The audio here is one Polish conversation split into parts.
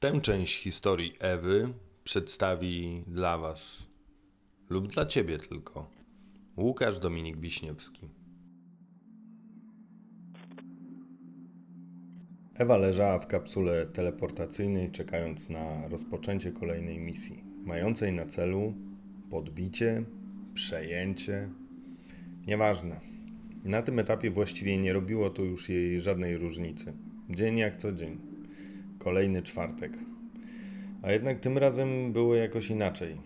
Tę część historii Ewy przedstawi dla Was lub dla Ciebie tylko Łukasz Dominik Wiśniewski. Ewa leżała w kapsule teleportacyjnej, czekając na rozpoczęcie kolejnej misji, mającej na celu podbicie, przejęcie. Nieważne. Na tym etapie właściwie nie robiło to już jej żadnej różnicy. Dzień jak co dzień. Kolejny czwartek. A jednak tym razem było jakoś inaczej.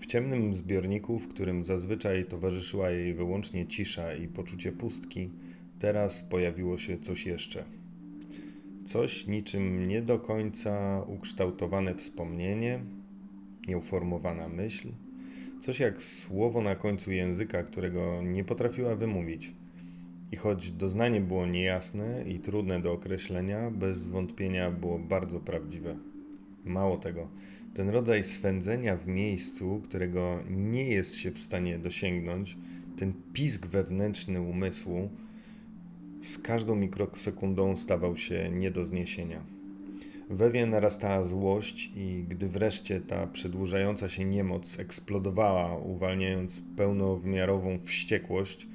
W ciemnym zbiorniku, w którym zazwyczaj towarzyszyła jej wyłącznie cisza i poczucie pustki, teraz pojawiło się coś jeszcze. Coś niczym nie do końca ukształtowane wspomnienie, nieuformowana myśl, coś jak słowo na końcu języka, którego nie potrafiła wymówić. I choć doznanie było niejasne i trudne do określenia, bez wątpienia było bardzo prawdziwe. Mało tego, ten rodzaj swędzenia w miejscu, którego nie jest się w stanie dosięgnąć, ten pisk wewnętrzny umysłu, z każdą mikrosekundą stawał się nie do zniesienia. W Ewie narastała złość i gdy wreszcie ta przedłużająca się niemoc eksplodowała, uwalniając pełnowymiarową wściekłość,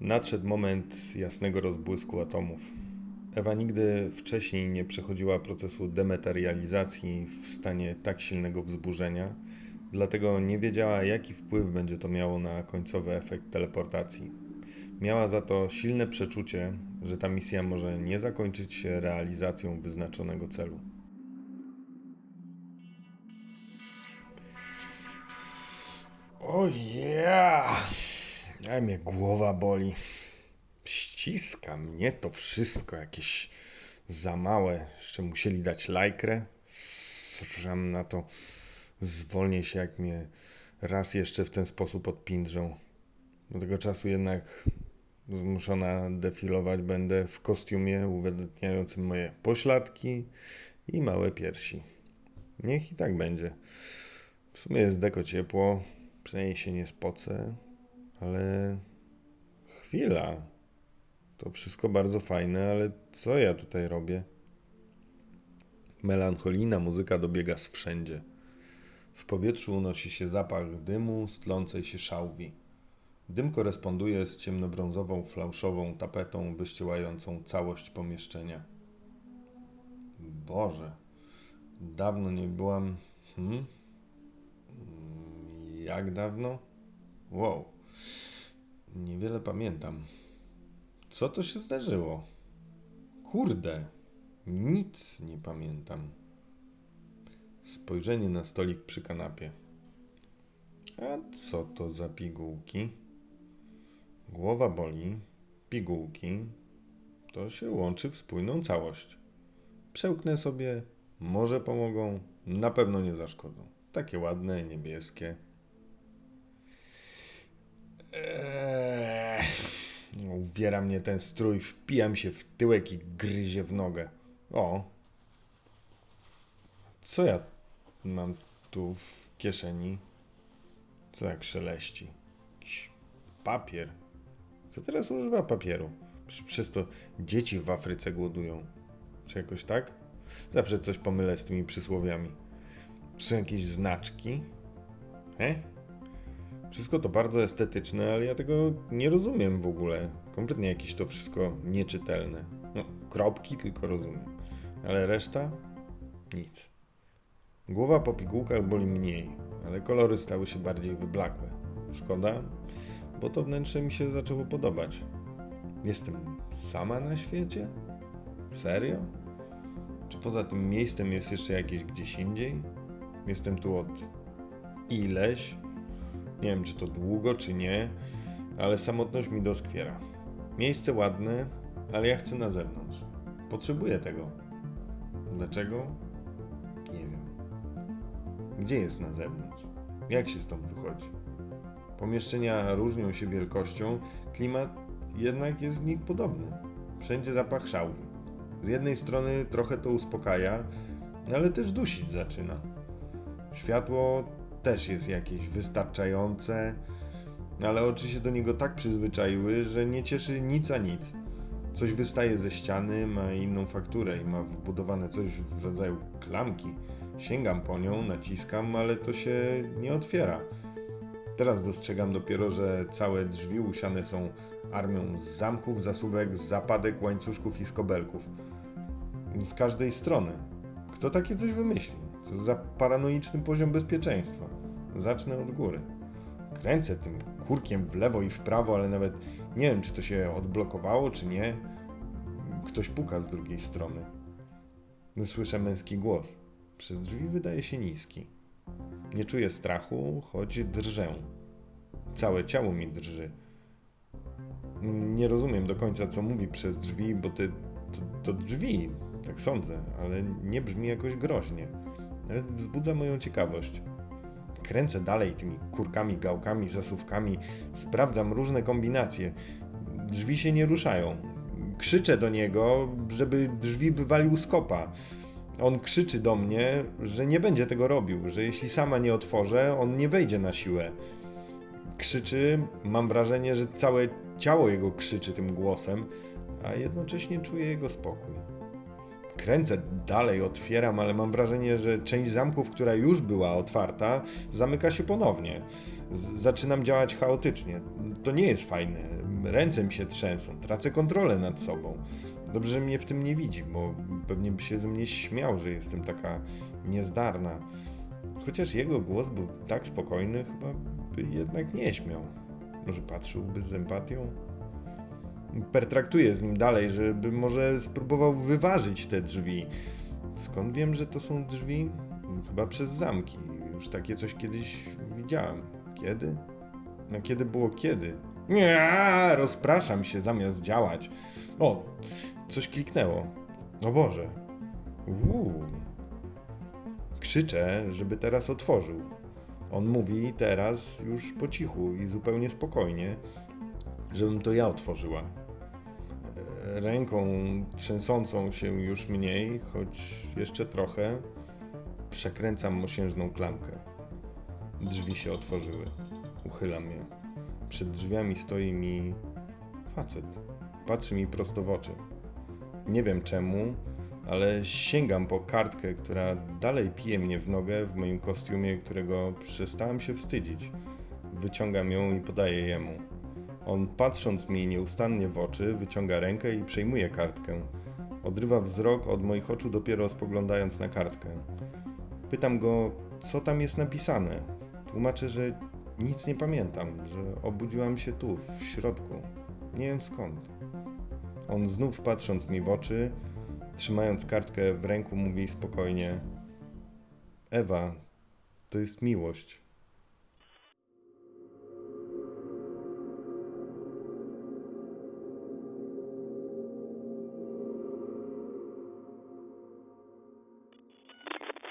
nadszedł moment jasnego rozbłysku atomów. Ewa nigdy wcześniej nie przechodziła procesu dematerializacji w stanie tak silnego wzburzenia, dlatego nie wiedziała, jaki wpływ będzie to miało na końcowy efekt teleportacji. Miała za to silne przeczucie, że ta misja może nie zakończyć się realizacją wyznaczonego celu. O ja! A mnie głowa boli. Ściska mnie to wszystko, jakieś za małe. Jeszcze musieli dać lajkrę. Sram na to. Zwolnię się, jak mnie raz jeszcze w ten sposób odpindrzą. Do tego czasu jednak zmuszona defilować będę w kostiumie uwydatniającym moje pośladki i małe piersi. Niech i tak będzie. W sumie jest deko ciepło, przynajmniej się nie spocę, ale chwila. To wszystko bardzo fajne, ale co ja tutaj robię? Melancholijna muzyka dobiega z wszędzie. W powietrzu unosi się zapach dymu z tlącej się szałwi. Dym koresponduje z ciemnobrązową, flauszową tapetą wyściełającą całość pomieszczenia. Boże, dawno nie byłam. Hmm? Jak dawno? Wow, niewiele pamiętam. Co to się zdarzyło? Kurde, nic nie pamiętam. Spojrzenie na stolik przy kanapie. A co to za pigułki? Głowa boli, pigułki. To się łączy w spójną całość. Przełknę sobie, może pomogą, na pewno nie zaszkodzą. Takie ładne, niebieskie. Eee, uwiera mnie ten strój, wpijam się w tyłek i gryzie w nogę. O! Co ja mam tu w kieszeni? Co jak szeleści? Jakiś papier. Kto teraz używa papieru? Przez to dzieci w Afryce głodują. Czy jakoś tak? Zawsze coś pomylę z tymi przysłowiami. Są jakieś znaczki? He? Wszystko to bardzo estetyczne, ale ja tego nie rozumiem w ogóle. Kompletnie jakieś to wszystko nieczytelne. No, kropki tylko rozumiem. Ale reszta? Nic. Głowa po pigułkach boli mniej, ale kolory stały się bardziej wyblakłe. Szkoda, bo to wnętrze mi się zaczęło podobać. Jestem sama na świecie? Serio? Czy poza tym miejscem jest jeszcze jakieś gdzieś indziej? Jestem tu od ileś? Nie wiem, czy to długo, czy nie, ale samotność mi doskwiera. Miejsce ładne, ale ja chcę na zewnątrz. Potrzebuję tego. Dlaczego? Nie wiem. Gdzie jest na zewnątrz? Jak się stąd wychodzi? Pomieszczenia różnią się wielkością, klimat jednak jest w nich podobny. Wszędzie zapach szałwi. Z jednej strony trochę to uspokaja, ale też dusić zaczyna. Światło też jest jakieś wystarczające, ale oczy się do niego tak przyzwyczaiły, że nie cieszy nic a nic. Coś wystaje ze ściany, ma inną fakturę i ma wbudowane coś w rodzaju klamki. Sięgam po nią, naciskam, ale to się nie otwiera. Teraz dostrzegam dopiero, że całe drzwi usiane są armią zamków, zasówek, zapadek, łańcuszków i skobelków. Z każdej strony. Kto takie coś wymyślił? Co za paranoiczny poziom bezpieczeństwa? Zacznę od góry. Kręcę tym kurkiem w lewo i w prawo, ale nawet nie wiem, czy to się odblokowało, czy nie. Ktoś puka z drugiej strony. Słyszę męski głos. Przez drzwi wydaje się niski. Nie czuję strachu, choć drżę. Całe ciało mi drży. Nie rozumiem do końca, co mówi przez drzwi, bo te, to, to drzwi, tak sądzę, ale nie brzmi jakoś groźnie. Nawet wzbudza moją ciekawość. Kręcę dalej tymi kurkami, gałkami, zasuwkami, sprawdzam różne kombinacje. Drzwi się nie ruszają. Krzyczę do niego, żeby drzwi wywalił z kopa. On krzyczy do mnie, że nie będzie tego robił, że jeśli sama nie otworzę, on nie wejdzie na siłę. Krzyczy, mam wrażenie, że całe ciało jego krzyczy tym głosem, a jednocześnie czuję jego spokój. Kręcę dalej, otwieram, ale mam wrażenie, że część zamków, która już była otwarta, zamyka się ponownie. Z- zaczynam działać chaotycznie. To nie jest fajne. Ręce mi się trzęsą, tracę kontrolę nad sobą. Dobrze, że mnie w tym nie widzi, bo pewnie by się ze mnie śmiał, że jestem taka niezdarna. Chociaż jego głos był tak spokojny, chyba by jednak nie śmiał. Może patrzyłby z empatią? Pertraktuję z nim dalej, żeby może spróbował wyważyć te drzwi. Skąd wiem, że to są drzwi? Chyba przez zamki. Już takie coś kiedyś widziałem. Kiedy? No kiedy było kiedy? Nie, rozpraszam się zamiast działać. O, coś kliknęło. O Boże. Uuu. Krzyczę, żeby teraz otworzył. On mówi teraz już po cichu i zupełnie spokojnie, żebym to ja otworzyła. E, Ręką trzęsącą się już mniej, choć jeszcze trochę, przekręcam mosiężną klamkę. Drzwi się otworzyły. Uchylam je. Przed drzwiami stoi mi facet. Patrzy mi prosto w oczy. Nie wiem czemu, ale sięgam po kartkę, która dalej pije mnie w nogę w moim kostiumie, którego przestałem się wstydzić. Wyciągam ją i podaję jemu. On, patrząc mi nieustannie w oczy, wyciąga rękę i przejmuje kartkę. Odrywa wzrok od moich oczu, dopiero spoglądając na kartkę. Pytam go, co tam jest napisane. Tłumaczę, że nic nie pamiętam, że obudziłam się tu, w środku. Nie wiem skąd. On znów patrząc mi w oczy, trzymając kartkę w ręku, mówi spokojnie: Ewa, to jest miłość.